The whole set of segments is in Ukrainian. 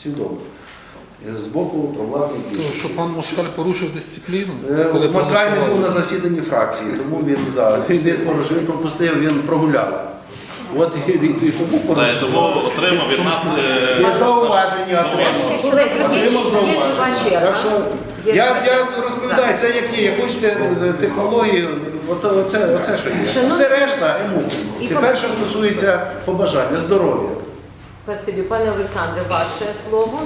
Всі вдома. З боку провладної То, більшості. що пан Москаль порушив дисципліну, Е, коли Москаль не був на засіданні фракції, тому він, да, він, порушив, він пропустив, він прогуляв. От і, і, і тому порушив. Тому отримав від нас е, Є зауваження отримав. Отримав зауваження. Так що я, я розповідаю, це які, як хочете е, технології, от, оце, оце що є. Все решта емоції. Тепер, що стосується побажання, здоров'я. Спасибі, пане Олександре, ваше слово.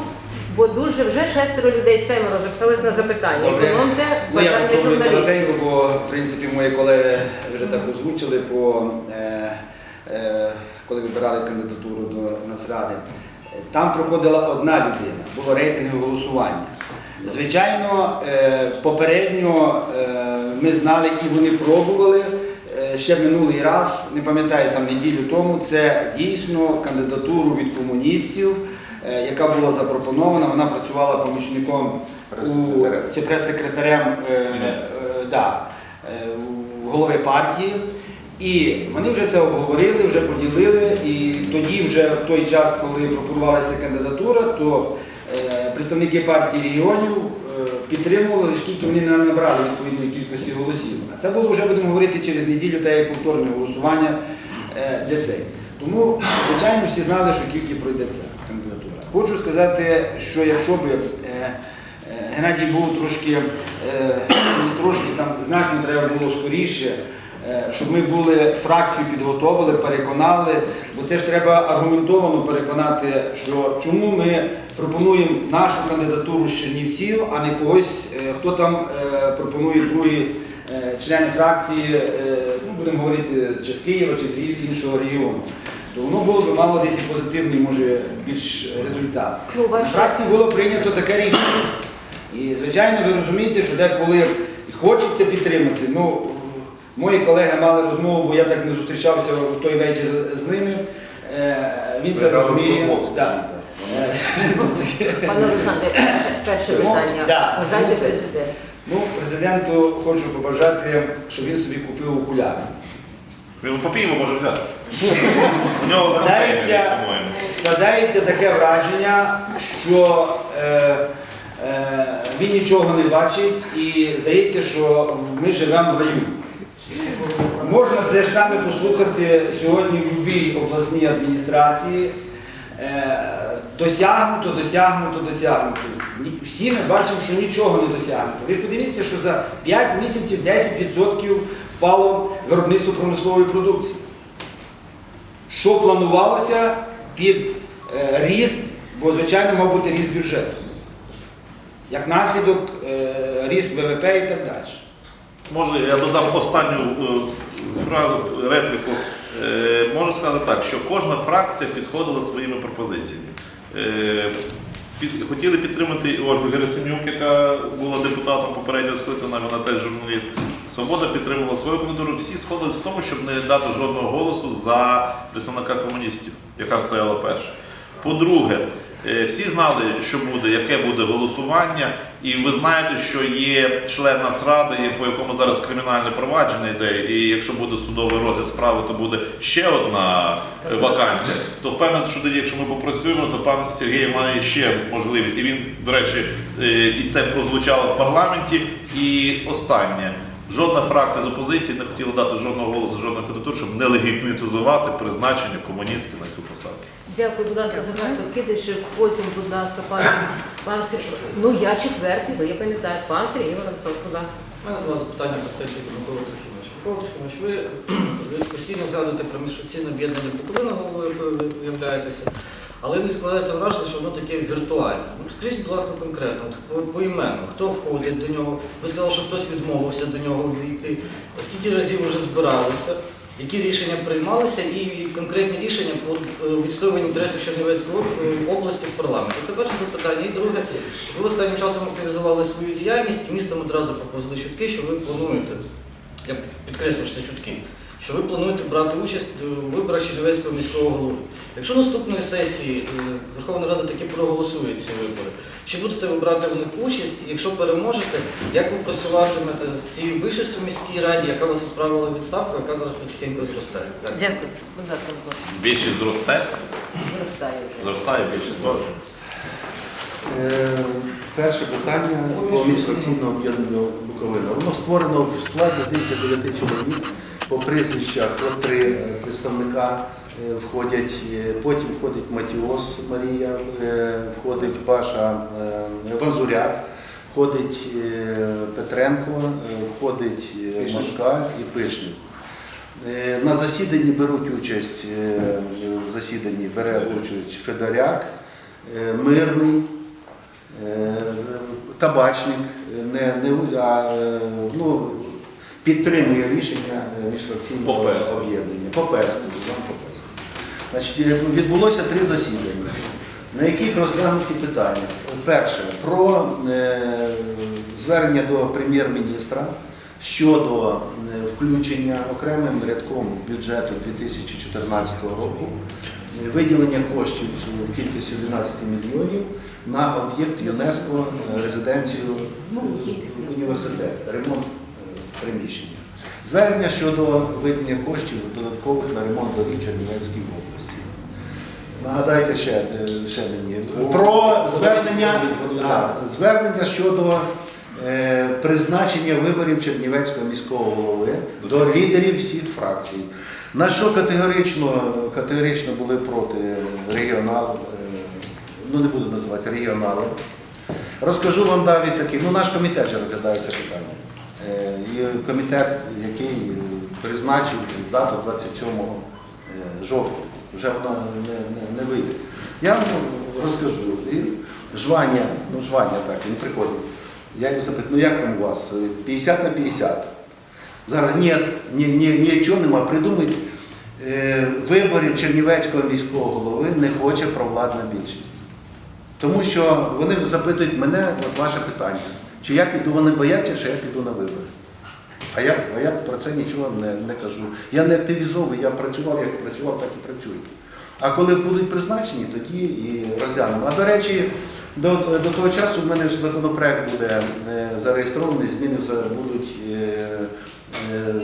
Бо дуже вже шестеро людей семеро записались на запитання. Добре. Економте Ну, я попробую журналістів. коротенько, бо в принципі мої колеги вже так озвучили, по, е, е, коли вибирали кандидатуру до Нацради. Там проходила одна людина, було рейтингове голосування. Звичайно, е, попередньо е, ми знали і вони пробували ще минулий раз, не пам'ятаю там неділю тому, це дійсно кандидатуру від комуністів, е, яка була запропонована. Вона працювала помічником у, Прес-секретарем. чи прес-секретарем е, е, да, голови партії. І вони вже це обговорили, вже поділили. І тоді, вже в той час, коли пропонувалася кандидатура, то представники партії регіонів підтримували, оскільки вони не набрали відповідної кількості голосів. Це було вже будемо говорити через неділю, та як повторне голосування е, для цей. Тому, звичайно, всі знали, що тільки пройде ця кандидатура. Хочу сказати, що якщо би е, е, Геннадій був трошки, трошки там значно треба було скоріше, щоб ми були фракцію підготовили, переконали, бо це ж треба аргументовано переконати, що чому ми пропонуємо нашу кандидатуру з Чернівців, а не когось, хто там пропонує другі члени фракції, е, ну будемо говорити, чи з Києва, чи з іншого регіону. То воно було б мало десь і позитивний, може, більш результат. Ну, На фракції було прийнято таке рішення. І, звичайно, ви розумієте, що деколи хочеться підтримати. Ну, мої колеги мали розмову, бо я так не зустрічався в той вечір з ними. Е, Він це розуміє. Да. Пане Олександре, перше питання. президент. Ну, президенту хочу побажати, щоб він собі купив окуляри. Він попіємо може взяти. У нього Складається, по-моєму. складається таке враження, що е, е, він нічого не бачить і здається, що ми живемо в раю. Можна те ж саме послухати сьогодні в будь-якій обласній адміністрації. Е, Досягнуто, досягнуто, досягнуто. Всі ми бачимо, що нічого не досягнуто. Ви подивіться, що за 5 місяців 10% впало виробництво промислової продукції. Що планувалося під е, ріст, бо звичайно мав бути ріст бюджету. Як наслідок е, ріст ВВП і так далі. Може, я додам останню фразу, репліку. Е, Можу сказати так, що кожна фракція підходила своїми пропозиціями. Е, Хотіли підтримати Ольгу Герасимюк, яка була депутатом попереднього скликана, вона теж журналіст. Свобода підтримувала свою кандидатуру. Всі сходились в тому, щоб не дати жодного голосу за представника комуністів, яка стояла перша. По-друге, всі знали, що буде, яке буде голосування, і ви знаєте, що є член Нацради, по якому зараз кримінальне провадження йде, і якщо буде судовий розгляд справи, то буде ще одна е, вакансія. То впевнений, що тоді, якщо ми попрацюємо, то пан Сергій має ще можливість. І він, до речі, е, і це прозвучало в парламенті. І останнє. Жодна фракція з опозиції не хотіла дати жодного голосу, жодної кандидатури, щоб не легітимізувати призначення комуністки на цю посаду. Дякую, будь ласка, за Кидишев. Потім, будь ласка, пан, пан Ну, я четвертий, бо я пам'ятаю. Пан Сергій Воронцов, будь ласка. У мене два запитання про те, як Микола Трохимович. Микола Трохимович, ви, ви постійно згадуєте про міжфракційне об'єднання Буковина, головою ви являєтеся, але не складається враження, що воно таке віртуальне. Ну, скажіть, будь ласка, конкретно, от по, поіменно, хто входить до нього? Ви сказали, що хтось відмовився до нього війти. Скільки разів вже збиралися? Які рішення приймалися і конкретні рішення по е, відстоюванню інтересів Чернівецької області в парламенті? Це перше запитання. І друге, ви останнім часом активізували свою діяльність і містом одразу поповзли чутки, що ви плануєте, я підкреслю, що це чутки, що ви плануєте брати участь у виборах Чернівецького міського голови. Якщо наступної сесії е, Верховна Рада таки проголосує ці вибори, чи будете ви брати в них участь? І якщо переможете, як ви працюватимете з цією більшістю в міській раді, яка вас відправила відставку, яка зараз потихеньку зростає? Дякую. Будь ласка. Більшість зросте, Зростає вже. зростає більшість зросте. Перше питання по міжфракційному об'єднанню Буковина. Воно створено в складі здається, 9 чоловік по прізвищах по три е, представника е, входять. Е, Потім входить Матіос Марія, входить Паша Ванзуряк, входить Петренко, входить Москаль і Пишник. На засіданні беруть участь в засіданні бере участь Федоряк, Мирний, табачник, не, не а, ну, підтримує рішення е, міжфракційного об'єднання. Іван Попеску. Значить, е, відбулося три засідання, на яких розглянуті питання. Перше про е, звернення до прем'єр-міністра щодо включення окремим рядком бюджету 2014 року виділення коштів в кількості 11 мільйонів на об'єкт ЮНЕСКО резиденцію ну, університету, ремонт приміщення. Звернення щодо виділення коштів додаткових на ремонт доріг Чернівецькій області. Нагадайте ще, е, ще мені про звернення, а, звернення щодо е, призначення виборів Чернівецького міського голови до лідерів всіх фракцій. На що категорично, категорично були проти регіонал, е, ну не буду називати регіонали. Розкажу вам навіть такий, ну наш комітет же розглядає це питання. Е, І комітет, який призначив дату 27 е, жовтня, вже вона не, не, не вийде. Я вам розкажу. І жвання, ну жвання так, він приходить. Я його запитаю, ну як там у вас? 50 на 50. Зараз ні, ні, ні, нічого нема. Придумать е, виборів Чернівецького міського голови не хоче провладна більшість. Тому що вони запитують мене, от ваше питання, чи я піду, вони бояться, що я піду на вибори. А я, а я про це нічого не, не кажу. Я не активізовую, я працював, як працював, так і працюю. А коли будуть призначені, тоді і розглянемо. А до речі, до, до того часу в мене ж законопроект буде е, зареєстрований, зміни будуть е, е,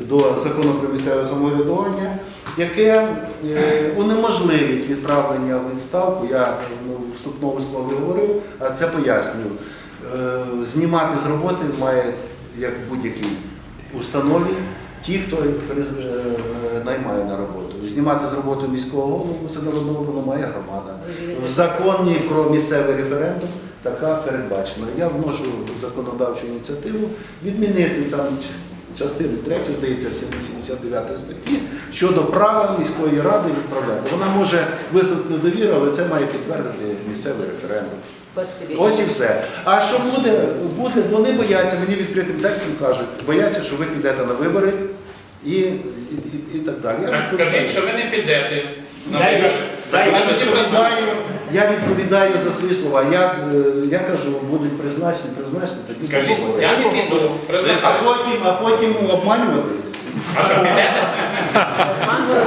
до закону про місцеве самоврядування, яке е, унеможливить відправлення в відставку. Я ну, в вступному слові говорив, а це пояснюю. Е, Знімати з роботи має, як будь-якій установі, ті, хто е, наймає на роботу. Знімати з роботи міського голову все одно має громада. В законі про місцевий референдум така передбачена. Я вношу законодавчу ініціативу відмінити там частину 3, здається, 79 статті щодо права міської ради відправляти. Вона може висловити недовіру, але це має підтвердити місцевий референдум. Ось і все. А що буде, буде, вони бояться, мені відкритим текстом кажуть, бояться, що ви підете на вибори і, і, і, і так далі. Я Так скажіть, що ви не підете. на вибори. Я відповідаю, я відповідаю за свої слова. Я, е, я кажу, будуть призначені, призначені, тоді Скажіть, я не піду. А призначаю. потім, а потім обманювати. А що підете?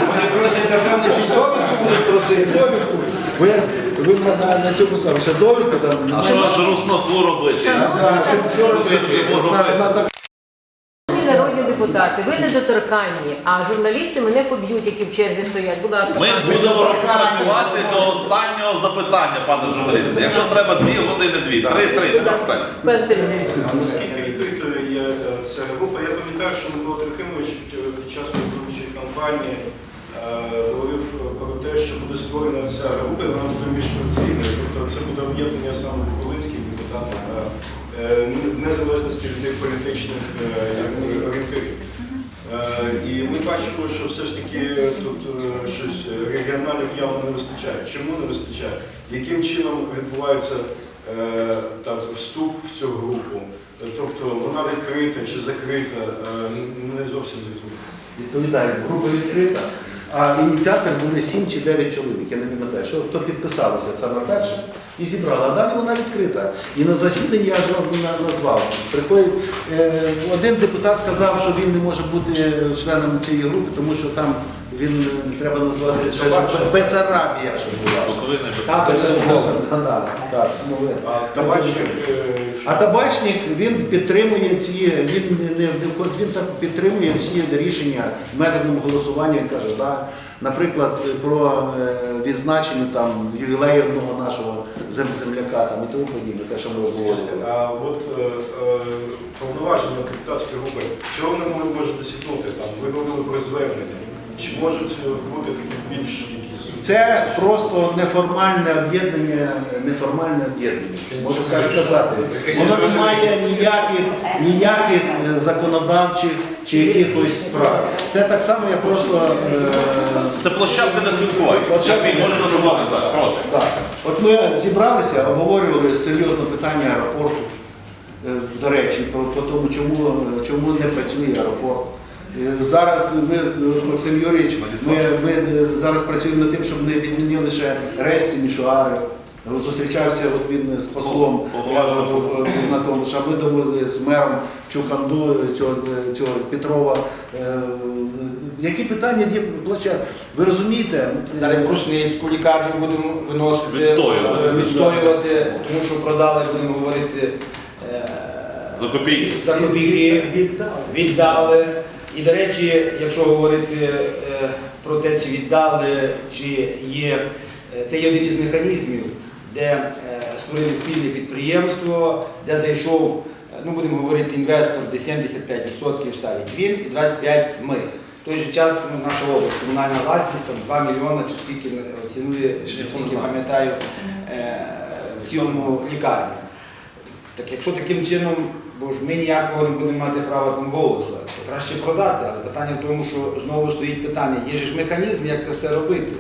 Вони просять напевно, що й довідку будуть просити. Довідку. Ви, ви на, на, на цьому саме ще довідку там. А що ж русноту робити? А, так, що, робити? Депутати, ви недоторканні, а журналісти мене поб'ють, які в черзі стоять. Будь ласка, Ми будемо працювати до останнього запитання, пане журналісте. Якщо треба дві години, дві, три, три, не питання. Пан Сергій. Наскільки відкритою є е, ця група? Я пам'ятаю, що Микола Трохимович е, під час виборчої кампанії е, говорив про те, що буде створена ця група, вона буде міжфракційною. Тобто це буде об'єднання саме буковинських депутатів е, е, незалежності від їх політичних е, орієнтирів. Е, І ми бачимо, що все ж таки тут е, щось регіоналів явно не вистачає. Чому не вистачає? Яким чином відбувається е, так, вступ в цю групу? Тобто вона відкрита чи закрита, е, не зовсім зрозуміло. Відповідаю, група відкрита. А ініціатор були 7 чи 9 чоловік, я не пам'ятаю, що хто підписалося саме перше і зібрали. А далі вона відкрита. І на засіданні я ж назвав. Приходить е, один депутат сказав, що він не може бути членом цієї групи, тому що там він е, треба назвати Бесарабія. Так, так, ну, А табачник, е, А табачник він підтримує ці, він не, не він так підтримує всі рішення в методному голосуванні, каже, да? наприклад, про е, відзначення там ювілею одного нашого зем- земляка там, і тому подібне, те, що ми обговорювали. А от повноваження депутатської групи, чого вони можуть досягнути там? Ви говорили про звернення. Чи можуть е, бути більш якісь Це просто неформальне об'єднання, неформальне об'єднання. Можу так сказати. Воно не має ніяких, ніяких е, законодавчих чи якихось справ. Це так само, як просто. е, Це площадка для спілкування. Можна назвати так, просто. Так. От ми зібралися, обговорювали серйозно питання аеропорту. До речі, про, про тому, чому, чому не працює аеропорт. Е, Зараз ми з Максим Юрійович, ми, ми е, зараз працюємо над тим, щоб не відмінили ще рейси мішуари. Зустрічався от він з послом е, на тому, що ми домовили з мером Чуканду цього, цього Петрова. Які питання є площадки? Ви розумієте? Зараз Брусницьку лікарню будемо виносити, Відстоювати. відстоювати, тому що продали, будемо говорити, За копійки. за копійки, віддали. І, до речі, якщо говорити е, про те, чи віддали, чи є, е, це є один із механізмів, де е, створили спільне підприємство, де зайшов, ну будемо говорити, інвестор, де 75% ставить він і 25% ми. В той же час ну, наша область, комунальна власність, 2 мільйони чи скільки оцінили, скільки пам'ятаю, в цілому лікарні. Так якщо таким чином, бо ж ми ніякого не будемо мати права там голосу, краще продати. Але питання в тому, що знову стоїть питання, є ж механізм, як це все робити.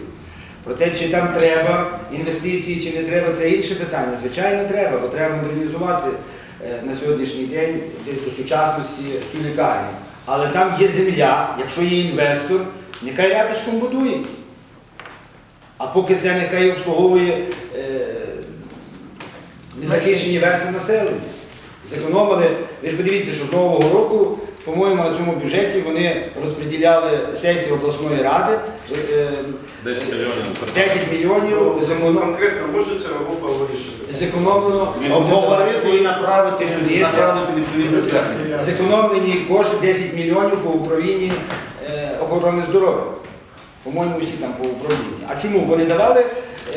Про те, чи там треба інвестиції, чи не треба, це інше питання. Звичайно, треба, бо треба модернізувати е, на сьогоднішній день десь до сучасності цю лікарню. Але там є земля, якщо є інвестор, нехай рядишком будують. А поки це нехай обслуговує е, незахищені верстви населення. Зекономили. Ви ж подивіться, що з Нового року, по-моєму, на цьому бюджеті вони розподіляли сесії обласної ради е, 10 мільйонів. 10 мільйонів Ну, конкретно може ця група вирішити? зекономлено. Обговорити і направити, Сюди, направити відповідне звернення. Зекономлені кошти 10 мільйонів по управлінні е, охорони здоров'я. По-моєму, всі там по управлінні. А чому? Бо не давали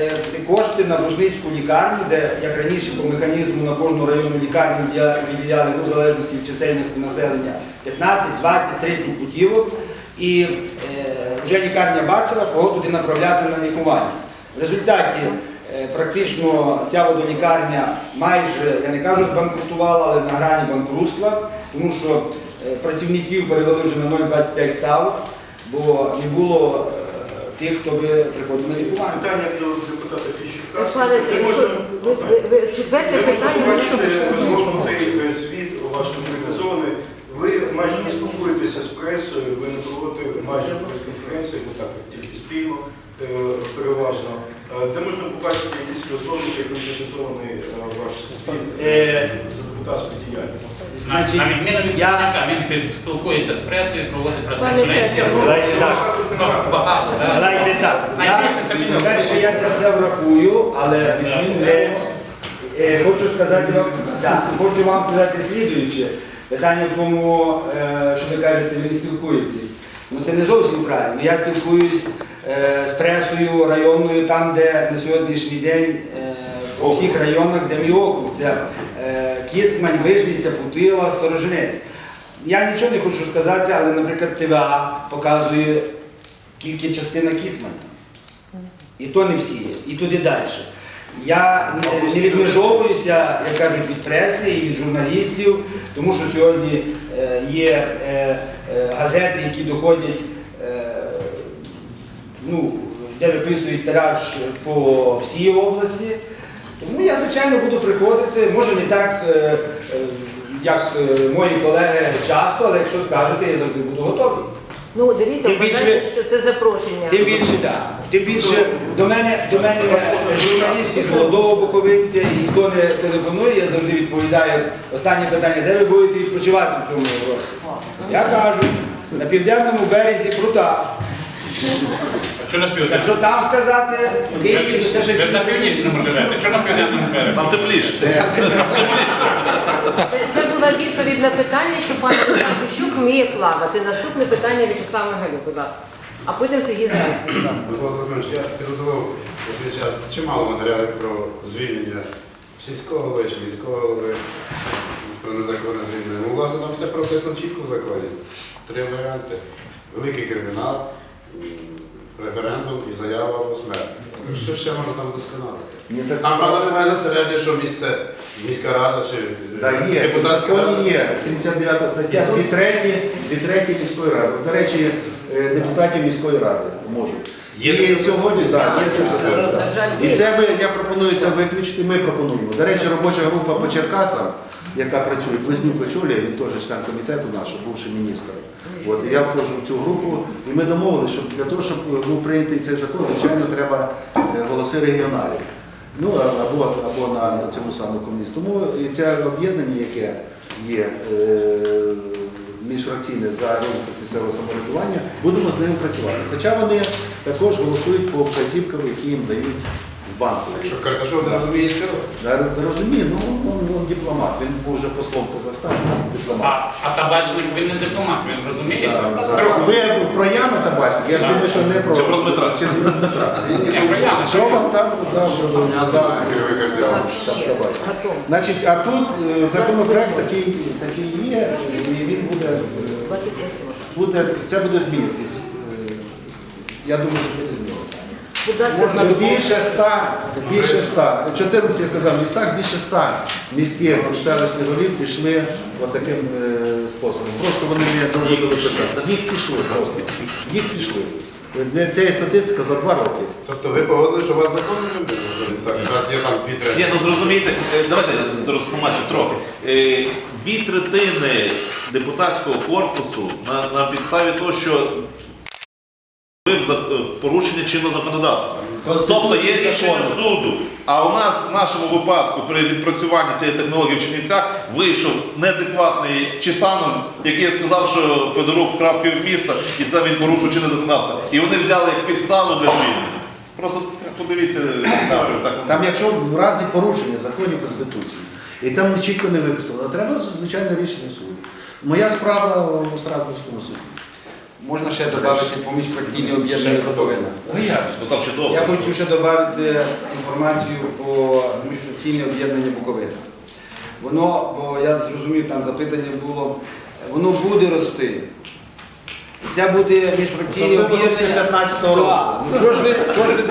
е, кошти на Брусницьку лікарню, де, як раніше, по механізму на кожну районну лікарню діля- виділяли ну, в залежності від чисельності населення 15, 20, 30 путівок. І е, вже лікарня бачила, кого туди направляти на лікування. В результаті е, практично ця водолікарня майже, я не кажу, збанкрутувала, але на грані банкрутства, тому що е, працівників перевели вже на 0,25 ставок, бо не було е, тих, хто би приходив на лікування. Питання до депутата Фіщука. Пане Сергій, ви, ви, ви, четверте Ви питання ми що е, звіт у вашому зони. Ви майже не спілкуєтеся з пресою, ви не проводите майже прес-конференції, бо так тільки спільно е, переважно. Е, Де можна побачити якісь конкретизований е, ваш Е, за депутатську діяльність? На, на відміну від я- він спілкується з пресою, проводить прес-конференції. Ну, Давайте так. багато багато. Багато, так. Давайте так. Я, Найбільше це мені перше, я це все врахую, але е, е, хочу сказати вам, так, хочу вам сказати слідуюче. Питання в тому, е, що ви кажете, ви не спілкуєтесь. Ну це не зовсім правильно. Я спілкуюсь з пресою районною, там, де на сьогоднішній день по всіх районах, де мій округ, це Кіцмань, Вижниця, Путила, Сторожинець. Я нічого не хочу сказати, але, наприклад, ТВА показує тільки частина Кіцманя. І то не всі, і туди далі. Я не- відмежовуюся, як кажуть, від преси і від журналістів, тому що сьогодні е, є е, е, газети, які доходять, е, ну, де виписують тираж по всій області. Тому я, звичайно, буду приходити, може не так, е, е, як е, мої колеги часто, але якщо скажете, я завжди буду готовий. Ну, дивіться, Тим вважайте, більше- що це запрошення. Тим більше, так. Тим більше до мене, до мене журналісти з молодого Буковинця, і ніхто не телефонує, я завжди відповідаю. Останнє питання, де ви будете відпочивати в цьому році? Я кажу, на південному березі прута. А що на південь? Якщо там сказати, в Києві то це Ви ще на північному живете, що на південному березі? Там тепліше. Це, це була відповідь на питання, що пан Олександр Кущук вміє плавати. Наступне питання Вячеслав Мигалюк, будь ласка. А потім Сергій Зайський, будь ласка. Микола Трохимович, я підготував у свій час чимало матеріалів про звільнення сільського голови чи міського голови, про незаконне звільнення. Ну, власне, там все прописано чітко в законі. Три варіанти. Великий кримінал, референдум і заява про смерть. Що ще можна там так- Там, правда, немає застереження, що місце, міська рада чи Так, є, депутатська рада. є 79 стаття, дві треті, дві треті міської ради. До речі, е, депутатів міської ради можуть. Є І сьогодні, так, є так. жаль, І це ми, я пропоную це виключити, ми пропонуємо. До речі, робоча група по Черкасам, яка працює, Близнюк очолює, він теж член комітету наш, бувший міністр. От, і я входжу в цю групу, і ми домовилися, що для того, щоб був прийнятий цей закон, звичайно, треба е, голоси регіоналів. Ну, або, або на, на цьому самому комуністі. Тому і це об'єднання, яке є е, міжфракційне за розвиток місцевого самоврядування, будемо з ними працювати. Хоча вони також голосують по вказівкам, які їм дають банку. Що Карташов не розуміє цього? Я р- розумію, ну він, він дипломат, він був вже послом в Казахстані, він дипломат. А, а табачник він не дипломат, він розуміє? Да, да. Ви про Яна табачник, я ж думаю, що не про Чи про Дмитра? Чи про Дмитра. Про Яна. Що вам там дав? Табачник. Значить, а тут е, законопроект такий, такий є, і він буде, е, 28 уже. буде це буде змінитись. Е, Я думаю, що буде змінитись. Будь ласка, Можна більше ста, більше ста, 14, я казав, містах більше ста міських селищних голів пішли отаким е, способом. Просто вони не доводили питання. Їх пішли просто. Їх пішли. Це є статистика за два роки. Тобто ви погодили, що у вас закон не буде? Так, у нас є там дві треті. Ні, ну зрозумійте, е, давайте я розтлумачу трохи. Е, Дві третини депутатського корпусу на, на підставі того, що вбив за е, порушення чинного законодавства. Тобто є рішення суду. А у нас в нашому випадку при відпрацюванні цієї технології в Чернівцях вийшов неадекватний Чесанов, який сказав, що Федорук вкрав півміста і це він порушив чинне законодавство. І вони взяли як підставу для звільнення. Просто подивіться. Так. Там, якщо в разі порушення законів Конституції, і там чітко не виписано, треба звичайно рішення суду. Моя справа у Страсбурзькому суді. Можна ще додати поміжфракційне об'єднання Буковина. Ну? Ну. Я хочу ще додати інформацію про міжфракційне об'єднання Буковина. Воно, бо я зрозумів, там запитання було, воно буде рости. Це буде міжфракційне об'єднання. 15-го року. Ну чого ж ви, чого ж ви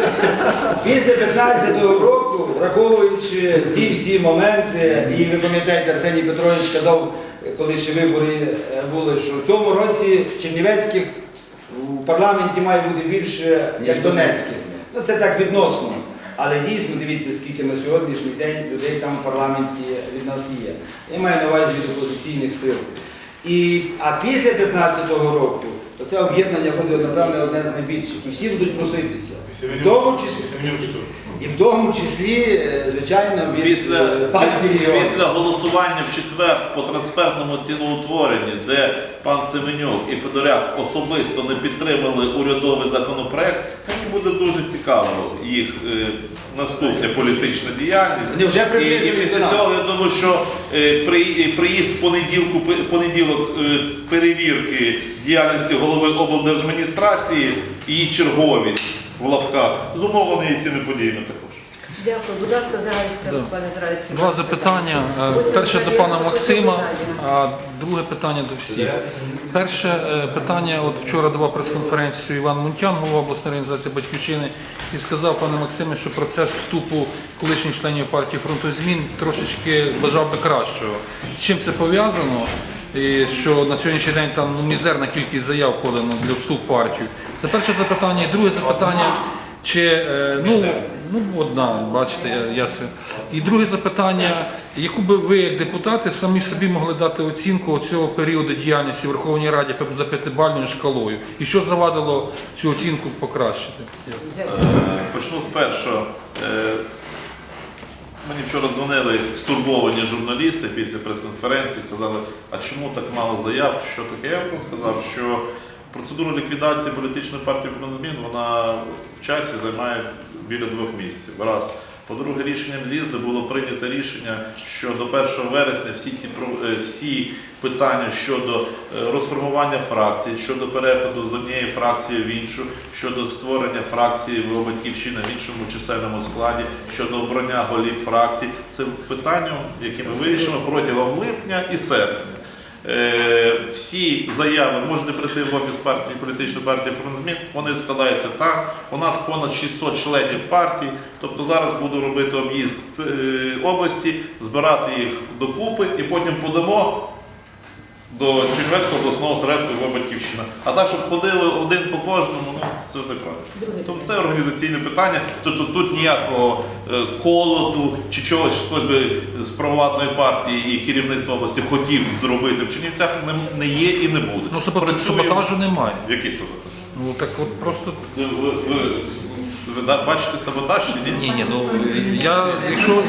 після 15-го року, враховуючи ті всі моменти, і ви пам'ятаєте, Арсеній Петрович казав, коли ще вибори е, були, що в цьому році Чернівецьких в парламенті має бути більше, Ніж як Донецьких. Ну це так відносно. Але дійсно дивіться, скільки на сьогоднішній день людей там в парламенті від нас є. Я маю на увазі від опозиційних сил. І, а після 15-го року то це об'єднання буде, напевне, одне з найбільших. І всі будуть проситися. В тому числі, і в тому числі, е, звичайно, від Після, е, партії після голосування в четвер по трансфертному ціноутворенні, де пан Семенюк і Федоряк особисто не підтримали урядовий законопроект, мені буде дуже цікаво їх е, наступна політична діяльність. Вони вже і, і після цього я думаю, що е, при, е, приїзд в понеділку, понеділок е, перевірки діяльності голови облдержадміністрації і її черговість в лапках зумовлені і цими подіями також. Дякую. Будь ласка, Зарайська, Да. пане Зарайський. Два запитання. Е, Перше до пана Максима, а друге питання до всіх. Перше е, питання, от вчора давав прес-конференцію Іван Мунтян, голова обласної організації Батьківщини, і сказав пане Максиме, що процес вступу колишніх членів партії фронту змін трошечки бажав би кращого. З чим це пов'язано? І що на сьогоднішній день там ну, мізерна кількість заяв подано для вступу в партію. Це перше запитання. І друге запитання, чи е, ну, ну одна, бачите, я, це. І друге запитання, яку би ви, як депутати, самі собі могли дати оцінку цього періоду діяльності в Верховній Раді за п'ятибальною шкалою? І що завадило цю оцінку покращити? Е, Почну з першого. Е, Мені вчора дзвонили стурбовані журналісти після прес-конференції, казали, а чому так мало заяв, що таке? Я вам сказав, що Процедура ліквідації політичної партії «Фронт змін» вона в часі займає біля двох місяців. Раз. По-друге, рішенням з'їзду було прийнято рішення, що до 1 вересня всі ці е, всі питання щодо е, розформування фракцій, щодо переходу з однієї фракції в іншу, щодо створення фракції в батьківщини в іншому чисельному складі, щодо обрання голів фракцій, це питання, які ми вирішимо протягом липня і серпня. Е, всі заяви можете прийти в офіс партії політичної партії Фронтзмін. Вони складаються там. У нас понад 600 членів партії. Тобто зараз буду робити об'їзд е, області, збирати їх докупи і потім подамо до Чернівецького обласного осередку його батьківщина. А так, щоб ходили один по кожному, ну це ж неправильно. Друге Тобто це організаційне питання. Тут, тут, ніякого е, колоту чи чогось хтось би з провладної партії і керівництва області хотів зробити в Чернівцях не, не є і не буде. Ну, сабо- саботажу немає. Який саботаж? Ну так от просто Ви, ви, ви, ви да- бачите саботаж чи ні? ні, ні, ну я якщо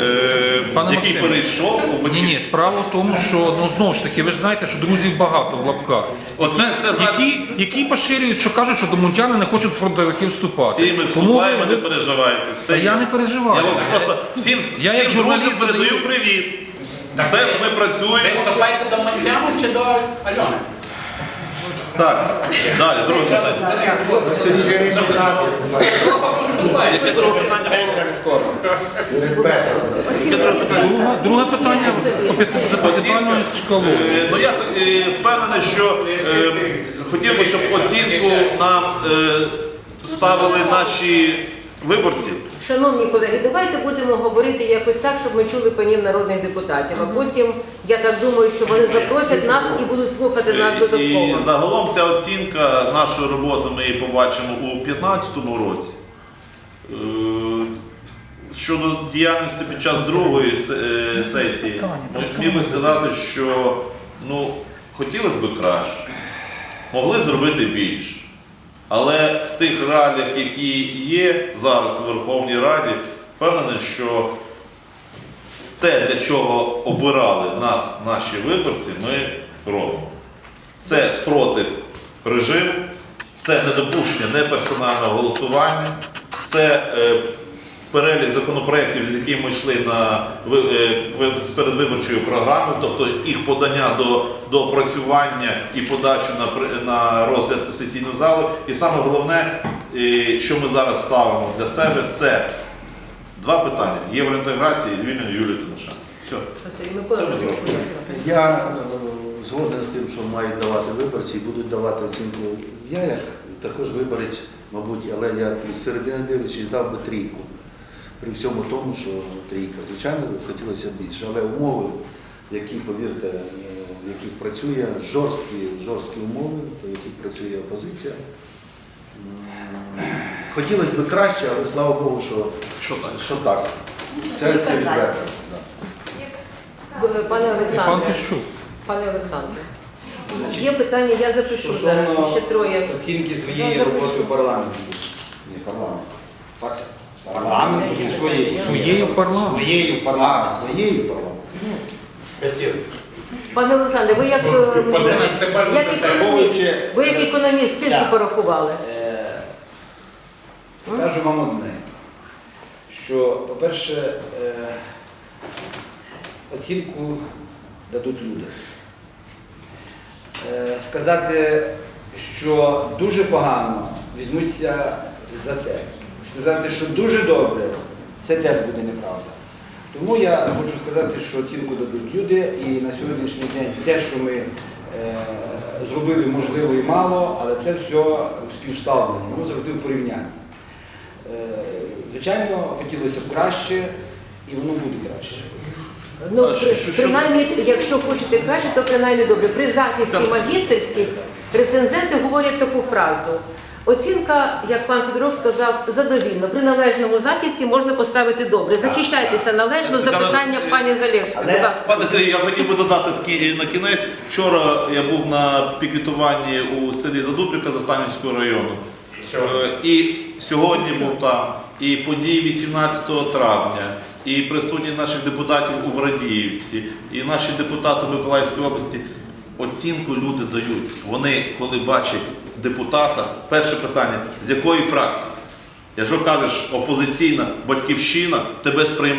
Е, Пане який Максиме. перейшов у ні, ні, справа в тому, що ну знову ж таки, ви ж знаєте, що друзів багато в лапках. Оце це зараз. Які, які поширюють, що кажуть, що домунтяни не хочуть фронтовики вступати. Всі ми Тому вступаємо, ви- не переживайте. Все Та є. я не переживаю. Я вам просто всім, Я всім як журналіст друзям передаю задаю- привіт. Все, ми Ви працюємо. вступаєте до Монтяна чи до Альони? Так, далі, друге питання. Яке друге питання було? Яке друге питання? Друге, друге питання по п'яти- за. Е, Ну я е, впевнений, що е, хотів би, щоб оцінку нам е, ставили наші виборці. Шановні колеги, давайте будемо говорити якось так, щоб ми чули панів народних депутатів. А потім, я так думаю, що вони запросять нас і будуть слухати нас Е, І додатково. загалом ця оцінка нашої роботи ми її побачимо у 2015 році. Е, Щодо діяльності під час другої е, сесії, міг би сказати, що ну, хотілося б краще, могли зробити більше. Але в тих реаліях, які є зараз у Верховній Раді, впевнений, що те, для чого обирали нас наші виборці, ми робимо. Це спротив режиму, це недопущення неперсонального голосування, це е, перелік законопроєктів, з якими ми йшли на е, з передвиборчою програмою, тобто їх подання до, до опрацювання і подачу на, на розгляд в сесійну залу. І саме головне, е, що ми зараз ставимо для себе, це два питання: євроінтеграція і звільнення Юлії Тимошенко. Все. Я е, згоден з тим, що мають давати виборці і будуть давати оцінку. Я як також виборець, мабуть, але я з середини дивлячись дав би трійку. При всьому тому, що трійка. Звичайно, хотілося б більше, але умови, які, повірте, е, в яких працює, жорсткі, жорсткі умови, в яких працює опозиція. Хотілося б краще, але слава Богу, що, Що так? що так. Це, це відверто. Пане Олександре, пане Олександре, є питання, я запишу зараз, ще троє. оцінки своєї роботи в парламенті. Ні, парламент. Чи? Своєю в парламент. Своєю в А, парламенті. своєю парламент. Пане Олександре, ви як, е, По 12 як економіст, Враховуючи, ви як економіст, скільки Так. порахували? Е, Скажу вам одне, що, по-перше, е, оцінку дадуть люди. Е, Сказати, що дуже погано візьмуться за це. Сказати, що дуже добре, це теж буде неправда. Тому я хочу сказати, що оцінку дадуть люди, і на сьогоднішній день те, що ми е, зробили, можливо, і мало, але це все співставлено, воно завжди в порівнянні. Е, звичайно, хотілося б краще, і воно буде краще. Ну, принаймні, якщо хочете краще, то принаймні добре. При захисті магістерських рецензенти говорять таку фразу. Оцінка, як пан Федоров сказав, задовільно. При належному захисті можна поставити добре. Захищайтеся належно. Запитання пані Залєвської. Будь ласка. Пане Сергій, я хотів би додати такі на кінець. Вчора я був на пікетуванні у селі Задубрівка Застанівського району. Е, І сьогодні був там, і події 18 травня, і присутні наших депутатів у Врадіївці, і наші депутати Миколаївської області. оцінку люди дають. Вони, коли бачать депутата, перше питання, з якої фракції? Якщо кажеш опозиційна батьківщина, тебе сприймають.